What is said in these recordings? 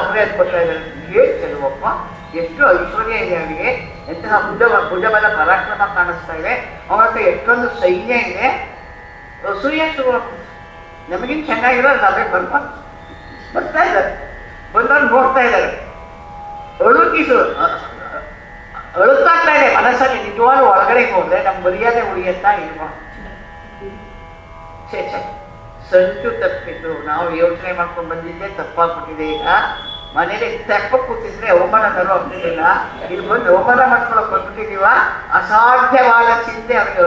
ಅವರೇ ಅನ್ಕೊತಾ ಇದ್ದಾರೆ. ಚೆಲುವಪ್ಪ ಎಷ್ಟು ಐಶ್ವರ್ಯ ಇದೆ ಅವರಿಗೆ. ಎಂತಹ ಭುಜ ಭುಜಬಲ ಪರಾಕ್ರಮ ಕಾಣಿಸ್ತಾ ಇದೆ. ಅವನ ಹತ್ರ ಎಷ್ಟೊಂದು ಸೈನ್ಯ ಇದೆ. ಸೂರ್ಯ ನಮಗಿನ್ ಚೆನ್ನಾಗಿರೋದು ನಾವೇ ಬರ್ಬಾ ಬರ್ತಾ ಇದ್ದಾರೆ. ಬಂದವ್ರು ನೋಡ್ತಾ ಇದ್ದಾರೆ. ಅಳುಕಿಸು ಅಳುತ್ತಾಗ್ತಾ ಇದೆ ಮನಸ್ಸಲ್ಲಿ. ನಿಜವಾಗ್ಲೂ ಒಳಗಡೆ ಹೋದ್ರೆ ನಮ್ಮ ಮರ್ಯಾದೆ ಉಳಿಯತ್ತಾ ಇಲ್ವಾ ಸಂಚು ತಪ್ಪಿತು ನಾವು ಯೋಚನೆ ಮಾಡ್ಕೊಂಡು ಬಂದಿದ್ದೆ ತಪ್ಪಾಗ್ಬಿಟ್ಟಿದೆ ಈಗ. ಮನೇಲಿ ತೆಪ್ಪ ಕೂತಿದ್ರೆ ಅವಮಾನ ತರೋ ಆಗ್ತಿರ್ಲಿಲ್ಲ ಇಲ್ಲಿ. ಬಂದು ಅವಮಾನ ಮಾಡ್ಕೊಳಕ್ ಬಂದ್ಬಿಟ್ಟಿದೀವ ಅಸಾಧ್ಯವಾದ ಚಿಂತೆ ಅವ್ರಿಗೆ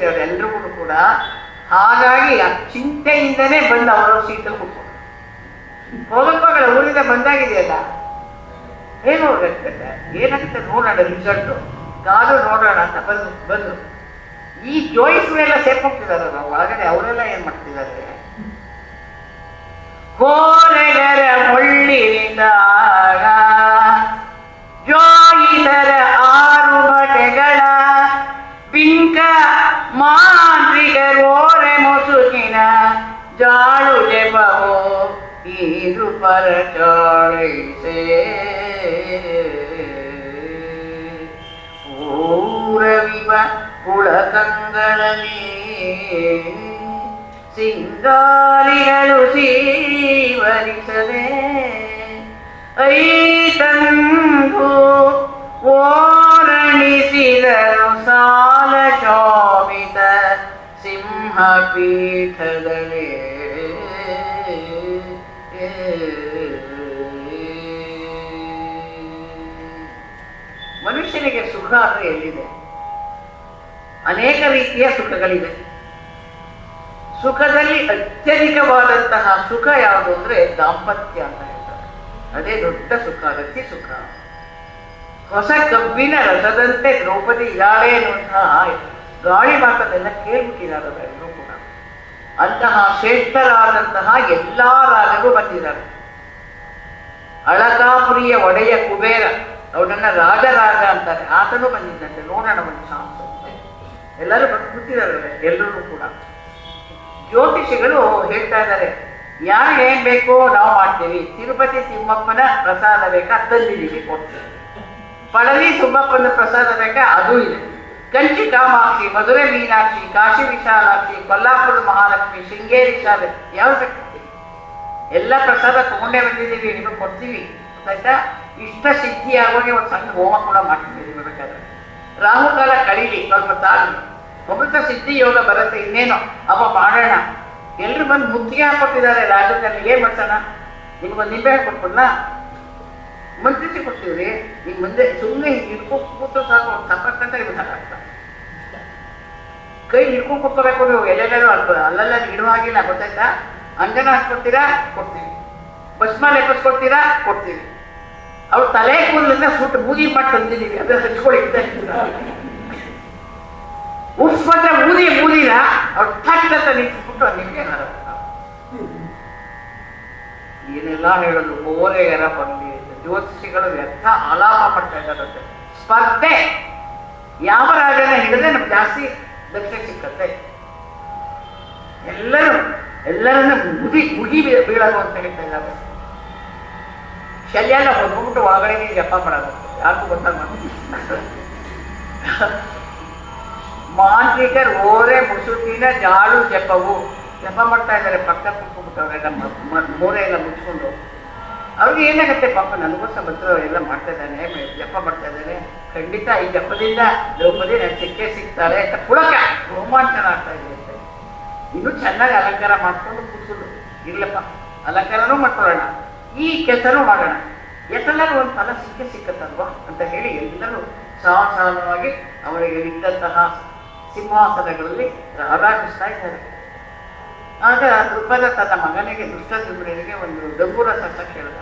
ಹೇಳಿ ಎಲ್ರಿಗೂ ಕೂಡ. ಹಾಗಾಗಿ ಆ ಚಿಂತೆಯಿಂದನೇ ಬಂದು ಅವರ ಸೀಟಲ್ಲಿ ಕೂತ್ಕೊಂಡು ಹೋಗಲ್ಪಗಳ ಊರಿಂದ ಬಂದಾಗಿದೆಯಲ್ಲ? ಏನು ಹೋಗುತ್ತೆ ಏನಾಗುತ್ತೆ ನೋಡೋಣ ರಿಸಲ್ಟು ಕಾದು ನೋಡೋಣ ಅಂತ ಬಂದು ಬಂದು. ಈ ಜೋಯಿಸ್ರೆಲ್ಲ ಸೇರ್ಕೊಂತಿದಾರಲ್ಲ ಒಳಗಡೆ ಅವರೆಲ್ಲ ಏನು ಮಾಡ್ತಿದ್ದಾರೆ? ಕೋರೆಗರ ಮುಳ್ಳಿನಿಂದಾಗ ಜೋಯಿಸರ ಆರು ಬಟೆಗಳ ಬಿಂಕ ಮಾಂತ್ರಿಗರೋರೆ ಮುಸುಕಿನ ಜಾಳು ಜಪವೋ ಇದು ಪರಚಾಳಿಸೆ ಊರವಿವ ಕುಳಕಂಗಳಲ್ಲಿ ಸಿಂಗಾರಿಗಳು ಸೀವರಿಸದೆ ಐತಂದು ಓರಣಿಸಿದರು ಸಾಲ ಶೋಭಿತ ಸಿಂಹಪೀಠಗಳೇ ಮನುಷ್ಯನಿಗೆ ಸುಖ ಅಂದ್ರೆ ಎಲ್ಲಿದೆ? ಅನೇಕ ರೀತಿಯ ಸುಖಗಳಿವೆ. ಸುಖದಲ್ಲಿ ಅತ್ಯಧಿಕವಾದಂತಹ ಸುಖ ಯಾವುದು ಅಂದ್ರೆ ದಾಂಪತ್ಯ ಅಂತ ಅದೇ ದೊಡ್ಡ ಸುಖ ರತಿ ಸುಖ. ಹೊಸ ಕಬ್ಬಿನ ರಸದಂತೆ ದ್ರೌಪದಿ ಇದ್ದಾಳೆ ಅನ್ನುವಂತಹ ಗಾಳಿ ಮಾತನ್ನೆಲ್ಲ ಕೇಳ್ಬಿಟ್ಟಿದ್ದಾರೆ ಎಲ್ಲರೂ ಕೂಡ ಅಂತಹ ಶ್ರೇಷ್ಠರಾದಂತಹ ಎಲ್ಲಾ ರಾಜರು ಬಂದಿದ್ದಾರೆ. ಅಳಕಾಪುರಿಯ ಒಡೆಯ ಕುಬೇರ, ಅವನನ್ನ ರಾಜರಾಜ ಅಂತಾರೆ. ಆತನು ಬಂದಿದ್ದಂತೆ. ನೋಡೋಣ ಒಂದು ಚಾನ್ಸ್ ಎಲ್ಲರೂ ಬಂದು ಕೂತಿದ್ದಾರೆ ಎಲ್ಲರೂ ಕೂಡ. ಜ್ಯೋತಿಷಿಗಳು ಹೇಳ್ತಾ ಇದ್ದಾರೆ. ಯಾರಿಗೆ ಏನ್ ಬೇಕೋ ನಾವು ಮಾಡ್ತೀವಿ. ತಿರುಪತಿ ತಿಮ್ಮಪ್ಪನ ಪ್ರಸಾದ ಬೇಕಾ? ತಂದಿದ್ದೀವಿ ಕೊಡ್ತೀವಿ ಪಳನಿ ತಿಮ್ಮಪ್ಪನ ಪ್ರಸಾದ ಬೇಕಾ? ಅದು ಇದೆ. ಕಂಚಿ ಕಾಮಾಕ್ಷಿ, ಮಧುರೆ ಮೀನಾಕ್ಷಿ, ಕಾಶಿ ವಿಶಾಲಾಕ್ಷಿ, ಕೊಲ್ಲಾಪುರ ಮಹಾಲಕ್ಷ್ಮಿ, ಶೃಂಗೇರಿ ಶಾಲೆ ಯಾವ ಬೇಕು? ಎಲ್ಲ ಪ್ರಸಾದ ತಗೊಂಡೇ ಬಂದಿದ್ದೀವಿ, ನಿಮಗೆ ಕೊಡ್ತೀವಿ. ಗೊತ್ತಾಯ್ತಾ? ಇಷ್ಟ ಸಿದ್ಧಿ ಆಗೋಗಿ ಒಂದು ಸಣ್ಣ ಹೋಮ ಕೂಡ ಮಾಡ್ತೀವಿ ಬೇಕಾದ್ರೆ ರಾಹುಕಾಲ ಕಳೀಲಿ, ಸ್ವಲ್ಪ ತಾಳಿ ಅಮೃತ ಸಿದ್ಧಿ ಯೋಗ ಬರುತ್ತೆ ಇನ್ನೇನು? ಅವ ಮಾಡೋಣ. ಎಲ್ರು ಬಂದು ಮುದ್ದಿಗೆ ಹಾಕೊಟ್ಟಿದ್ದಾರೆ ಏನ್ ಮಾಡ್ಸೋಣ? ನಿಮ್ಗೊಂದು ನಿಂಬೆ ಹಾಕೊಟ್ಬಿಡ್ಲ ಮಂತ್ರಿಸಿ ಕೊಡ್ತೀವ್ರಿ ನಿಮ್ ಮುಂದೆ ಸುಮ್ಮನೆ ಹಿಡ್ಕೊ ಕೂತು ಸಾಕು ಸಪಕ್ಕಂತ ಇರ್ಬೇಕಾಗ್ತ ಕೈ ಹಿಡ್ಕೊಂಡು ಕೂತ್ಕೋಬೇಕು ನೀವು ಎಲ್ಲೆಲ್ಲರೂ ಅಲ್ಪ ಅಲ್ಲೆಲ್ಲ ಇಡುವ ಹಾಗಿಲ್ಲ, ಗೊತ್ತಾಯ್ತಾ? ಅಂಜನ ಹಾಕ್ಕೊಡ್ತೀರಾ ಕೊಡ್ತೀವಿ. ಭಸ್ಮ ಲೆಪ್ಪಿಸ್ಕೊಡ್ತೀರಾ ಕೊಡ್ತೀವಿ. ಅವ್ರು ತಲೆ ಕೂದಲಿಂದ ಸುಟ್ಟು ಬೂದಿ ಮಾಡಿ ತಂದಿದ್ದೀವಿ. ಅದ್ರ ಹಚ್ಕೊಳ್ಳಿ ಅಂತ ಬೂದಿ ಬೂದಿನ ಅವ್ರು ಠಕ್ ಅಂತ ನಿಂತ್ಬಿಟ್ಟು ನಿಮಗೆ ಏನೆಲ್ಲ ಹೇಳೋದು? ಓರೆಯರ ಬರಲಿ ಜ್ಯೋತಿಷಿಗಳು ವ್ಯರ್ಥ ಆಲಾಪ ಪಡ್ತಾ ಇದ್ದಾರಂತೆ ಸ್ಪರ್ಧೆ! ಯಾವ ರಾಜನ ಹಿಡಿದ್ರೆ ನಮ್ಗೆ ಜಾಸ್ತಿ ದಕ್ಷ ಸಿಕ್ಕತ್ತೆ? ಎಲ್ಲರೂ, ಎಲ್ಲರನ್ನ ಮುಗಿ ಮುಗಿ ಬೀಳೋದು ಅಂತ ಹೇಳ್ತಾ ಇದ್ದಾರೆ. ಶಲ್ಯಾನ ಹೊದ್ಬಿಟ್ಟು ಒಳಗಡೆ ಜಪ ಮಾಡೋದು ಯಾರಿಗೂ ಗೊತ್ತಾಗ ಮಾಂತ್ರಿಕರ್ ಓರೆ ಮುಸುಕಿನ ಜಾಳು ಜಪವು. ಜಪ ಮಾಡ್ತಾ ಇದ್ದಾರೆ, ಪಕ್ಕ ಮ- ಮೋರೆ ಎಲ್ಲ ಮುಚ್ಕೊಂಡು. ಅವ್ರಿಗೆ ಏನಾಗುತ್ತೆ ಪಾಪ, ನನಗೋಸ್ಕರ ಸಮತ್ರ ಎಲ್ಲ ಮಾಡ್ತಾ ಇದ್ದಾನೆ ಜಪ ಮಾಡ್ತಾ ಇದ್ದಾನೆ ಖಂಡಿತ ಈ ಜಪದಿಂದ ದ್ರೌಪದಿ ನಾನು ಸಿಕ್ಕೇ ಸಿಗ್ತಾರೆ ಅಂತ ಕುಳಕ ರೋಮಾಂಚನ ಆಗ್ತಾ ಇದೆ ಅಂತ. ಇನ್ನು ಚೆನ್ನಾಗಿ ಅಲಂಕಾರ ಮಾಡ್ಕೊಂಡು ಕೂತ್ಕೊಂಡು. ಇರ್ಲಪ್ಪ ಅಲಂಕಾರನೂ ಮಾಡ್ಕೊಳ್ಳೋಣ, ಈ ಕೆಲಸನೂ ಮಾಡೋಣ. ಎಲ್ಲರೂ ಒಂದು ಫಲ ಸಿಕ್ಕೇ ಸಿಕ್ಕತ್ತಲ್ವಾ ಅಂತ ಹೇಳಿ ಎಲ್ಲರೂ ಸಾವಸಾಲವಾಗಿ ಅವರಿಗೆ ಇದ್ದಂತಹ ಸಿಂಹಾಸನಗಳಲ್ಲಿ ಆರಾಧಿಸ್ತಾ ಇದ್ದಾರೆ ಆಗ ದೃಪದ ತನ್ನ ಮಗನಿಗೆ ದುಷ್ಟದುರ್ಬನಿಗೆ ಒಂದು ಡಂಗುರ ಸತ್ತ ಕೇಳಿದ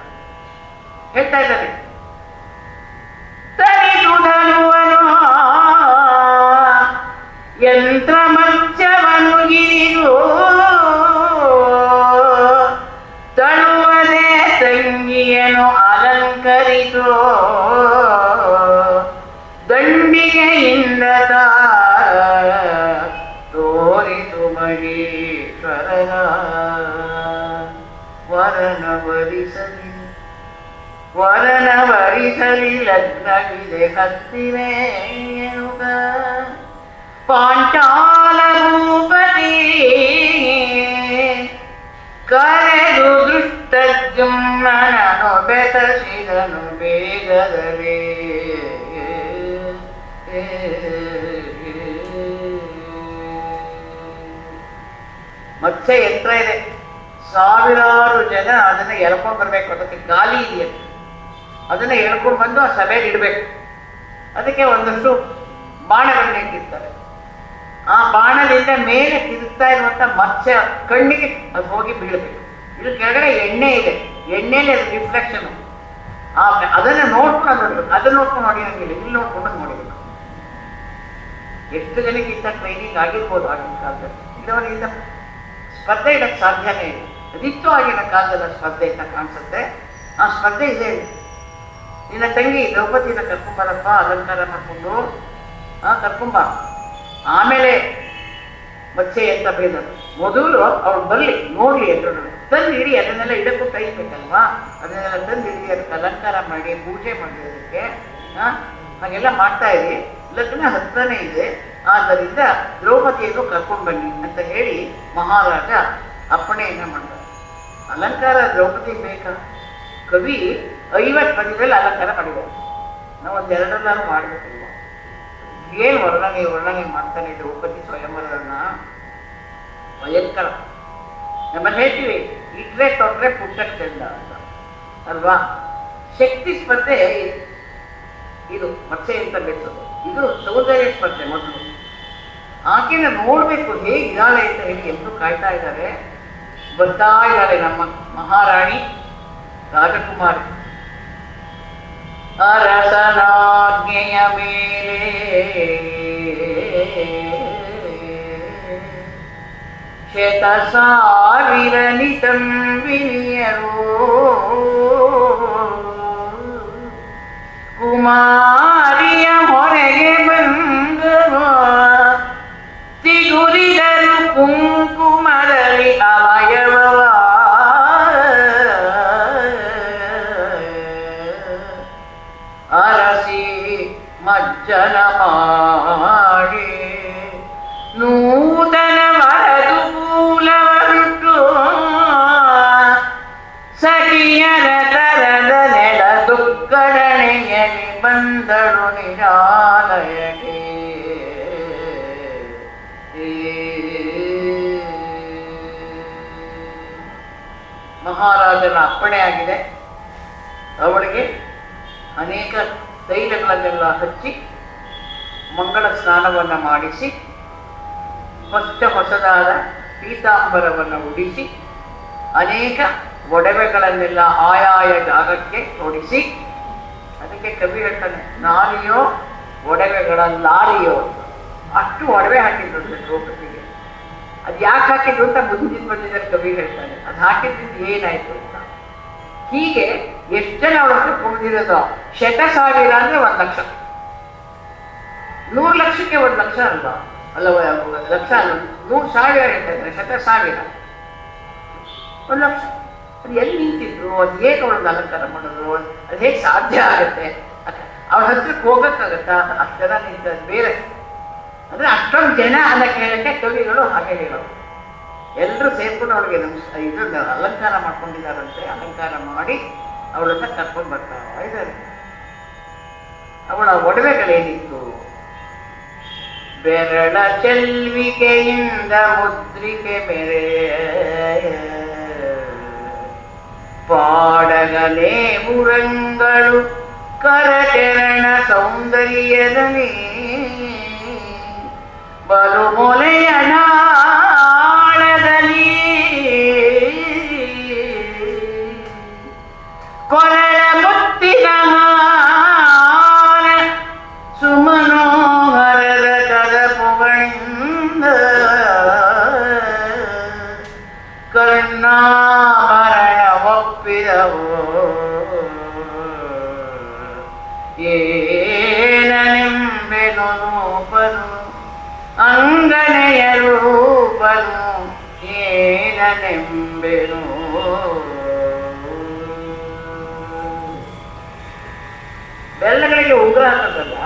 ಹೇಳ್ತಾ ಇದ್ದಾನೆ. ಯಂತ್ರ ಮಚ್ಚವನ್ನು ಗಿರಿದು ತಳುವದೆ ತಂಗಿಯನು ಅಲಂಕರಿತು ವರನ ವರಿಸಲಿ ಲಗ್ನವಿದೆ ಹತ್ತಿವೆ ಪಾಂಚಾಲ ಭೂಪತಿ ಕರೆದು ದೃಷ್ಟ ಜುಮ್ಮನನು ಬೆತಸಿದನು ಬೇಗದಲ್ಲಿ ಮತ್ತೆ ಯಂತ್ರ ಇದೆ. ಸಾವಿರಾರು ಜನ ಅದನ್ನ ಎಳ್ಕೊಂಡು ಬರಬೇಕು. ಅದಕ್ಕೆ ಗಾಲಿ ಇದೆಯಂತೆ. ಅದನ್ನ ಹೇಳ್ಕೊಂಡು ಬಂದು ಆ ಸಭೆಯಲ್ಲಿ ಇಡಬೇಕು. ಅದಕ್ಕೆ ಒಂದಷ್ಟು ಬಾಣಗಳನ್ನ ಇಟ್ಟಿರ್ತಾರೆ ಆ ಬಾಣದಿಂದ ಮೇಲೆ ತಿರುಗ್ತಾ ಇರುವಂತ ಮತ್ಸ್ಯ ಕಣ್ಣಿಗೆ ಅದು ಹೋಗಿ ಬೀಳಬೇಕು. ಇದು ಕೆಳಗಡೆ ಎಣ್ಣೆ ಇದೆ. ಎಣ್ಣೆಯಲ್ಲಿ ಅದು ರಿಫ್ಲೆಕ್ಷನ್ ಆ ಅದನ್ನ ನೋಡ್ಕೊಂಡು ಅದು ಅದನ್ನ ನೋಡ್ಕೊಂಡು ನೋಡಿರಂಗಿಲ್ಲ ಇಲ್ಲಿ. ನೋಡ್ಕೊಂಡು ನೋಡಿಬೇಕು ಎಷ್ಟು ಜನಕ್ಕೆ ಇಂಥ ಟ್ರೈನಿಂಗ್ ಆಗಿರ್ಬೋದು ಆಗಿನ ಕಾಲದಲ್ಲಿ. ಇದವರಿಂದ ಸ್ಪರ್ಧೆ ಇಡಕ್ಕೆ ಸಾಧ್ಯನೇ ಇಲ್ಲ. ಆಗಿನ ಕಾಲದಲ್ಲಿ ಸ್ಪರ್ಧೆ ಅಂತ ಕಾಣಿಸುತ್ತೆ. ಆ ಸ್ಪರ್ಧೆ ಇದೆ. ನಿನ್ನ ತಂಗಿ ದ್ರೌಪದಿನ ಕರ್ಕೊಂಬರಪ್ಪ, ಅಲಂಕಾರ ಮಾಡ್ಕೊಂಡು, ಆ, ಕರ್ಕೊಂಬ. ಆಮೇಲೆ ಮಚ್ಚೆ ಅಂತ ಬೇದನು ಮೊದಲು ಅವ್ರು ಬರಲಿ, ನೋಡ್ಲಿ ಎಲ್ಲರೂ ತಂದು ಇಡಿ ಅದನ್ನೆಲ್ಲ ಇದಕ್ಕೂ ಕೈ ಬೇಕಲ್ವಾ ಅದನ್ನೆಲ್ಲ ತಂದು ಇಡಿ ಅದಕ್ಕೆ ಅಲಂಕಾರ ಮಾಡಿ, ಪೂಜೆ ಮಾಡಿ ಅದಕ್ಕೆ ಹಾಗೆಲ್ಲ ಮಾಡ್ತಾ ಇರಿ. ಲಗ್ನ ಹತ್ರನೇ ಇದೆ. ಆದ್ದರಿಂದ ದ್ರೌಪದಿಯನ್ನು ಕರ್ಕೊಂಡು ಬನ್ನಿ ಅಂತ ಹೇಳಿ ಮಹಾರಾಜ ಅಪ್ಪಣೆಯನ್ನು ಮಾಡ್ತಾರೆ ಅಲಂಕಾರ ದ್ರೌಪದಿ ಬೇಕಾ ಕವಿ ಐವತ್ತು ಪದ್ಯದಲ್ಲಿ ಅಲಂಕಾರ ಮಾಡಿದ್ದಾರೆ. ನಾವು ಒಂದು ನಾನು ಮಾಡಬೇಕಲ್ವ? ಏನು ವರ್ಣನೆ ವರ್ಣನೆ ಮಾಡ್ತಾನೆ ದ್ರೌಪದಿ ಸ್ವಯಂವರನ್ನ? ಭಯಂಕರ. ನಮ್ಮಲ್ಲಿ ಹೇಳ್ತೀವಿ, ಇಟ್ರೆ ತೊಟ್ರೆ ಪುಟ್ಟಕ್ಕೆ ಚೆಂದ ಅಂತ. ಅಲ್ವಾ? ಶಕ್ತಿ ಸ್ಪರ್ಧೆ ಇದು, ಮತ್ತೆ ಅಂತ ಬೆಳೆಸೋದು ಇದು ಸೌಂದರ್ಯ ಸ್ಪರ್ಧೆ ಮೊದಲು. ಆಕೆನ ನೋಡ್ಬೇಕು ಹೇಗಿದ್ದಾಳೆ ಅಂತ ಹೇಳಿ ಎಲ್ಲರೂ ಕಾಯ್ತಾ ಇದ್ದಾರೆ. ಬರ್ತಾ ಇದ್ದಾಳೆ ನಮ್ಮ ಮಹಾರಾಣಿ ರಾಜಕುಮಾರಿ. ಅರಸನಾಜ್ಞೆಯ ಮೇಲೆ ಶತ ಸಾವಿರ ನಿತಂಬಿನಿಯರು ಕುಮಾರಿಯ ಹೊರಗೆ ಮಹಾರಾಜನ ಅಪ್ಪಣೆ ಆಗಿದೆ ಅವಳಿಗೆ ಅನೇಕ ತೈಲಗಳನ್ನೆಲ್ಲ ಹಚ್ಚಿ ಮಂಗಳ ಸ್ನಾನವನ್ನು ಮಾಡಿಸಿ, ಹೊಸ ಹೊಸದಾದ ಪೀತಾಂಬರವನ್ನು ಉಡಿಸಿ, ಅನೇಕ ಒಡವೆಗಳನ್ನೆಲ್ಲ ಆಯಾಯ ಜಾಗಕ್ಕೆ ತೊಡಿಸಿ, ಅದಕ್ಕೆ ಕವಿ ಹೇಳ್ತಾನೆ, ನಾರಿಯೋ ಒಡವೆಗಳ ಲಾರಿಯೋ ಅಷ್ಟು ಒಡವೆ ಹಾಕಿದ್ರು ದ್ರೌಪದಿಗೆ ಅದು ಯಾಕೆ ಹಾಕಿದ್ರು ಅಂತ ಮುಂದಿನ ಬಂದಿದ್ದಾರೆ ಕವಿ ಹೇಳ್ತಾರೆ. ಅದು ಹಾಕಿದ್ರಿಂದ ಏನಾಯ್ತು ಅಂತ. ಹೀಗೆ ಎಷ್ಟು ಜನ ಅವ್ರ ಹತ್ರ ಕುಣಿದಿರೋದು? ಶತ ಸಾವಿರ ಅಂದ್ರೆ ಒಂದು ಲಕ್ಷ. ನೂರು ಲಕ್ಷಕ್ಕೆ ಒಂದು ಲಕ್ಷ ಅಲ್ವ? ಅಲ್ಲ ಲಕ್ಷ ಅಲ್ಲ, ನೂರು ಸಾವಿರ ಹೇಳ್ತಾ ಶತ ಸಾವಿರ? ಒಂದು ಲಕ್ಷ. ಅದು ಎಲ್ಲಿ ನಿಂತಿದ್ರು? ಅದು ಹೇಗೆ ಅವ್ರನ್ನ ಅಲಂಕಾರ ಮಾಡೋದು? ಅದು ಹೇಗೆ ಸಾಧ್ಯ ಆಗುತ್ತೆ? ಅವ್ರ ಹತ್ರಕ್ಕೆ ಹೋಗಕ್ಕಾಗತ್ತಾ? ಅಷ್ಟು ಜನ ನಿಂತ ಬೇರೆ. ಅಂದ್ರೆ ಅಷ್ಟೊಂದು ಜನ ಅನ್ನಕ್ಕೆ ಕೇಳಕ್ಕೆ ಕವಿಗಳು ಹಾಗೆ ಹೇಳೋರು. ಎಲ್ಲರೂ ಸೇರ್ಕೊಂಡು ಅವ್ರಿಗೆ ನಮ್ಸ್ ಇದು ಅಲಂಕಾರ ಮಾಡ್ಕೊಂಡಿದ್ದಾರಂತೆ, ಅಲಂಕಾರ ಮಾಡಿ ಅವಳನ್ನ ಕರ್ಕೊಂಡು ಬರ್ತಾ ಇದ್ದಾರೆ ಅವಳ ಒಡವೆಗಳೇನಿತ್ತು? ಬೆರಳ ಚೆಲ್ವಿಕೆಯಿಂದ ಮುದ್ರಿಕೆ ಮೇರೆ ಪಾಡಗಲೇ ಮುರಂಗಳು ಕರಚರಣ ಸೌಂದರ್ಯದಲ್ಲಿ ಬಲು ಮೊಲೆಯ ನಾಳದಲ್ಲಿ. ಕೊರಳ ಬೆಲ್ಲಗಳಿಗೆ ಉಂಗುರ ಹಾಕೋದಲ್ಲ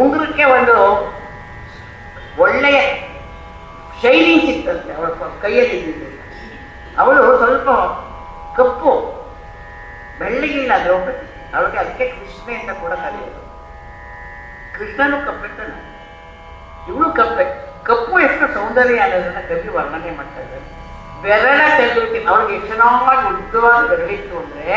ಉಂಗುರಕ್ಕೆ ಒಂದು ಒಳ್ಳೆಯ ಶೈಲಿ ಸಿಕ್ತಂತೆ ಅವಳ ಕೈಯಲ್ಲಿ ಅವಳು ಸ್ವಲ್ಪ ಕಪ್ಪು, ಬೆಳ್ಳಗಿಲ್ಲ, ದ್ರೌಪದಿ. ಅವಳಿಗೆ ಅದಕ್ಕೆ ಕೃಷ್ಣ ಅಂತ ಕೂಡ ಕರೆಯೋದು ಕೃಷ್ಣನು ಕಪ್ಪೆಟ್ಟನು. ಇವಳು ಕಪ್ಪೆ. ಕಪ್ಪು ಎಷ್ಟು ಸೌಂದರ್ಯ ಅನ್ನೋದನ್ನ ಕವಿ ವರ್ಣನೆ ಮಾಡ್ತಾ ಇದ್ದಾರೆ ಬೆರಳ ತೆಗೆದು ಎಷ್ಟು ಚೆನ್ನಾಗಿ ಉದ್ದವಾಗಿ ಬೆರಳಿತ್ತು ಅಂದ್ರೆ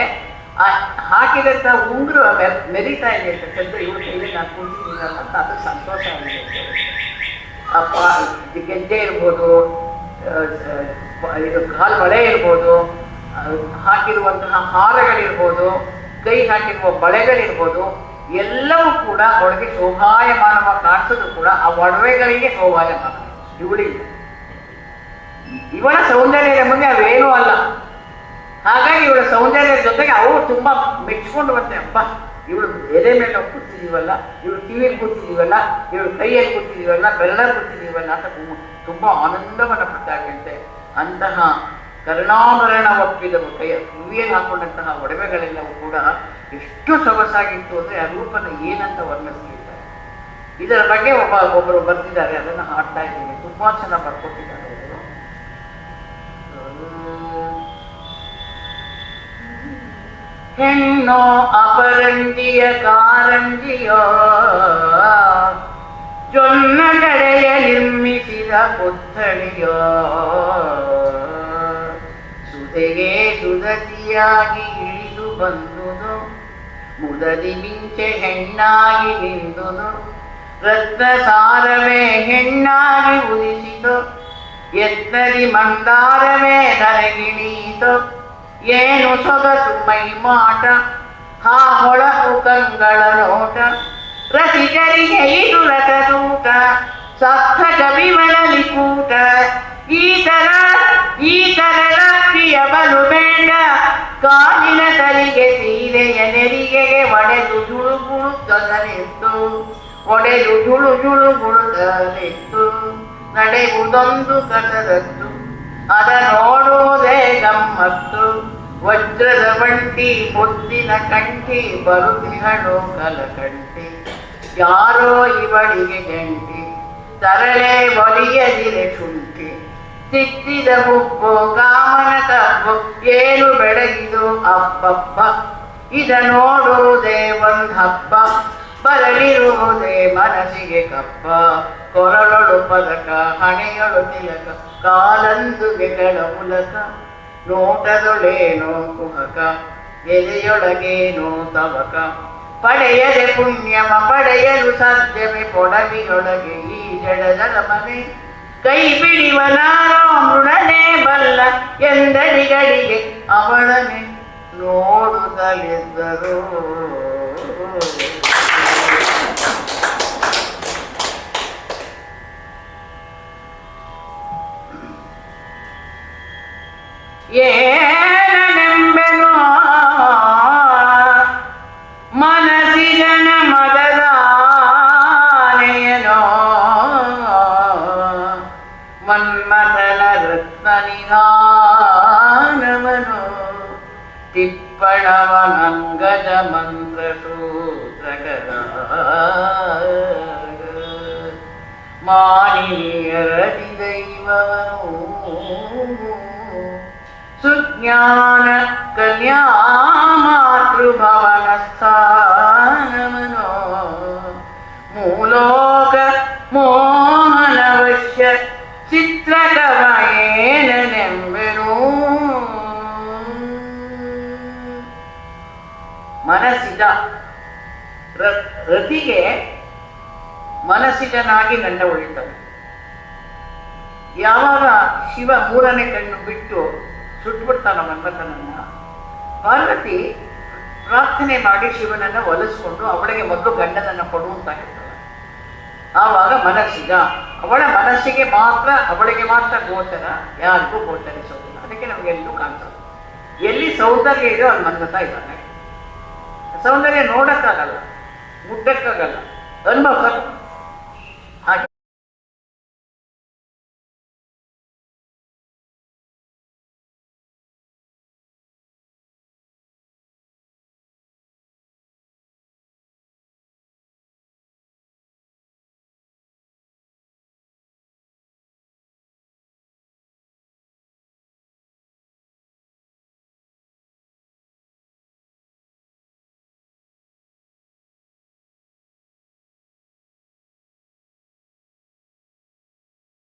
ಆ ಹಾಕಿದಂತ ಉಂಗುರು ಮೆರ್- ಮೆರಿತಾ ಇದೆ ಅಂತ ಇವ್ರ ಕೈಲಿ ನಾನು ಕೂತಿದ್ದೀನಲ್ಲ ಅಂತ ಅದು ಸಂತೋಷ ಆಗಿದೆ ಅಪ್ಪ ಗೆಜ್ಜೆ ಇರ್ಬೋದು ಇದು ಕಾಲು ಬಳೆ ಇರ್ಬೋದು ಹಾಕಿರುವಂತಹ ಹಾರಗಳಿರ್ಬೋದು, ಕೈ ಹಾಕಿರುವ ಬಳೆಗಳಿರ್ಬೋದು, ಎಲ್ಲವೂ ಕೂಡ ಅವಳಿಗೆ ಶೋಭಾಯಮಾನವಾಗಿ ಕಾಣಿಸೋದು ಕೂಡ ಆ ಒಡವೆಗಳಿಗೆ ಶೋಭಾಯಮಾನ. ಇವಳಿಗೆ ಇವಳ ಸೌಂದರ್ಯದ ಮುಂದೆ ಅವೇನೂ ಅಲ್ಲ. ಹಾಗಾಗಿ ಇವಳ ಸೌಂದರ್ಯದ ಜೊತೆಗೆ ಅವರು ತುಂಬ ಮೆಚ್ಕೊಂಡು ಬಂತೆ ಅಪ್ಪ ಇವಳು ಎದೆ ಮೇಲೆ ನಾವು ಕೂತಿದೀವಲ್ಲ, ಇವಳು ಕಿವಿಯಲ್ಲಿ ಕೂತಿದೀವಲ್ಲ, ಇವಳು ಕೈಯಲ್ಲಿ ಕೂತಿದೀವಲ್ಲ ಬೆಲ್ಲ ಕೂತಿದೀವಲ್ಲ ಅಂತ ತುಂಬ- ತುಂಬಾ ಆನಂದವನ್ನ ಪಡ್ತಾಗಂತೆ ಅಂತಹ ಕರ್ಣಾಭರಣ ಒಪ್ಪಿದ ಕೈಯ, ಕಿವಿಯಲ್ಲಿ ಹಾಕೊಂಡಂತಹ ಒಡವೆಗಳೆಲ್ಲವೂ ಕೂಡ ಎಷ್ಟು ಸೊಗಸಾಗಿತ್ತು ಅಂದ್ರೆ ಆ ರೂಪನ ಏನಂತ ವರ್ಣಿಸ್ತಿದ್ದಾರೆ. ಇದರ ಬಗ್ಗೆ ಒಬ್ಬ ಒಬ್ಬರು ಬರ್ತಿದ್ದಾರೆ, ಅದನ್ನ ಹಾಡ್ತಾ ಇದ್ದೀನಿ ತುಂಬಾ ಚೆನ್ನಾಗಿ ಬರ್ಕೊಟ್ಟಿದ್ದಾರೆ. ಹೆಣ್ಣೋ ಅಪರಂಜಿಯ ಕಾರಂಜಿಯೋ ಜೊನ್ನ ಕಡೆಯ ನಿರ್ಮಿಸಿದ ಪುತ್ಥಳಿಯೋ ಸುದೆಗೆ ಸುದತಿಯಾಗಿ ಇಳಿದು ಬಂದುದು ಮುದದಿ ಮಿಂಚೆ ಹೆಣ್ಣಾಗಿ ನಿಂದುದು ರತ್ನ ಸಾರವೇ ಹೆಣ್ಣಾಗಿ ಉದಿಸಿತು ಎತ್ತರಿ ಮಂದಾರವೇ ನರಗಿಣೀತು ಏನು ಸೊಗಸು ಮೈ ಮಾಟ? ಹಾ ಹೊಳಪು ಕಂಗಳ ನೋಟ. ರಸಿಕರಿಗೆ ಇದು ರಥದೂಟ ಸಪ್ತ ವಿಮಲಲಿ ಕೂಟ. ಈ ತರ ಈ ತರ ರಾತ್ರಿಯ ಬಲು ಬೇಡ ಕಾಲಿನ ತಲೆಗೆ ಸೀರೆಯ ನೆರಿಗೆಗೆ ಒಡೆದು ಜುಳು ಗುಳುತ್ತದನಿತ್ತು ಒಡೆದು ಜುಳು ಜುಳು ಗುಳುತ್ತದನಿತ್ತು ನಡೆಯುವುದೊಂದು ಕಸರತ್ತು ಅದ ನೋಡುವುದೇ ಗಮ್ಮತ್ತು. ವಜ್ರದ ಬಂಟಿ ಮುತ್ತಿನ ಕಂಠಿ ಬರುತಿಗಳು ಕಲಕಂಠಿ. ಯಾರೋ ಇವಳಿಗೆ ಗಂಟಿ ತರಳೆ ಬಲಿಯದಿರೆ ಶುಂಠಿ. ಸಿಕ್ಕಿದ ಮುಬ್ಬು ಕಾಮನ ಕಬ್ಬು ಏನು ಬೆಳಗಿದು ಅಬ್ಬಬ್ಬ. ಇದ ನೋಡುವುದೇ ಒಂದ್ ಹಬ್ಬ, ಬರಲಿರುವುದೇ ಮನಸ್ಸಿಗೆ ಕಪ್ಪ. ಕೊರಳೊಳು ಪದಕ, ಹಣೆಯೊಳು ತಿಲಕ ಕಾಲಂದುಗೆಗಳ ಮೂಲಕ. ನೋಟದೊಳೇನೋ ಕುಹಕ ಎದೆಯೊಳಗೇನೋ ತವಕ. ಪಡೆಯದೆ ಪುಣ್ಯಮ, ಪಡೆಯಲು ಸಾಧ್ಯವೇ ಪೊಡವಿಯೊಳಗೆ ಈ ಜಡದರ ಮನೆ ಕೈ ಬಿಡಿವನಾರೋ ಮೃಡನೆ ಬಲ್ಲ ಎಂದಡಿಗಡಿಗೆ ಅವಳನೆ ನೋಡುತ್ತಲಿದ್ದರು ಏನನೆಂಬೆನೋ ಮನಸ್ಸಿಗನ ಮದದಾನೆಯನೋ ಮನ್ಮಥನ ರತ್ನ ನಿಧಾನವನು ತಿಪ್ಪಣವನಂಗದ ಮಂತ್ರ ಸೂತ್ರಕರ ಮಾನಿಯರದಿ ಮಾತೃಭವನ ಸ್ಥಾನವನು ಮೂಲೋಕ ಮೋಹನವಶ್ಯ ಚಿತ್ರಕವಯೇನೆಂಬೆನು ಮನಸ್ಸಿದ ರ- ರತಿಗೆ ಮನಸ್ಸಿದನಾಗಿ ಗಂಡ ಉಳಿತಾನೆ. ಯಾವಾಗ ಶಿವ ಮೂರನೇ ಕಣ್ಣು ಬಿಟ್ಟು ಸುಟ್ಬಿಡ್ತಾನ ಮನ್ಮಥನನ್ನ ಪಾರ್ವತಿ ಪ್ರಾರ್ಥನೆ ಮಾಡಿ ಶಿವನನ್ನ ಒಲಿಸ್ಕೊಂಡು ಅವಳಿಗೆ ಮೊದಲು ಗಂಡನನ್ನ ಕೊಡುವಂತ ಹೇಳ್ತಾಳೆ. ಆವಾಗ ಮನಸ್ಸಿಗ, ಅವಳ ಮನಸ್ಸಿಗೆ ಮಾತ್ರ, ಅವಳಿಗೆ ಮಾತ್ರ ಗೋಚರ, ಯಾರಿಗೂ ಗೋಚರಿಸೋದಿಲ್ಲ. ಅದಕ್ಕೆ ನಮ್ಗೆ ಎಲ್ಲೂ ಕಾಣಿಸೋದು ಎಲ್ಲಿ ಸೌಂದರ್ಯ ಇದೆಯೋ ಅಲ್ಲಿ ಮನ್ಮಥ ಇದ್ದಾನೆ. ಸೌಂದರ್ಯ ನೋಡಕ್ಕಾಗಲ್ಲ, ಮುಟ್ಟಕ್ಕಾಗಲ್ಲ. ಅನುಭವ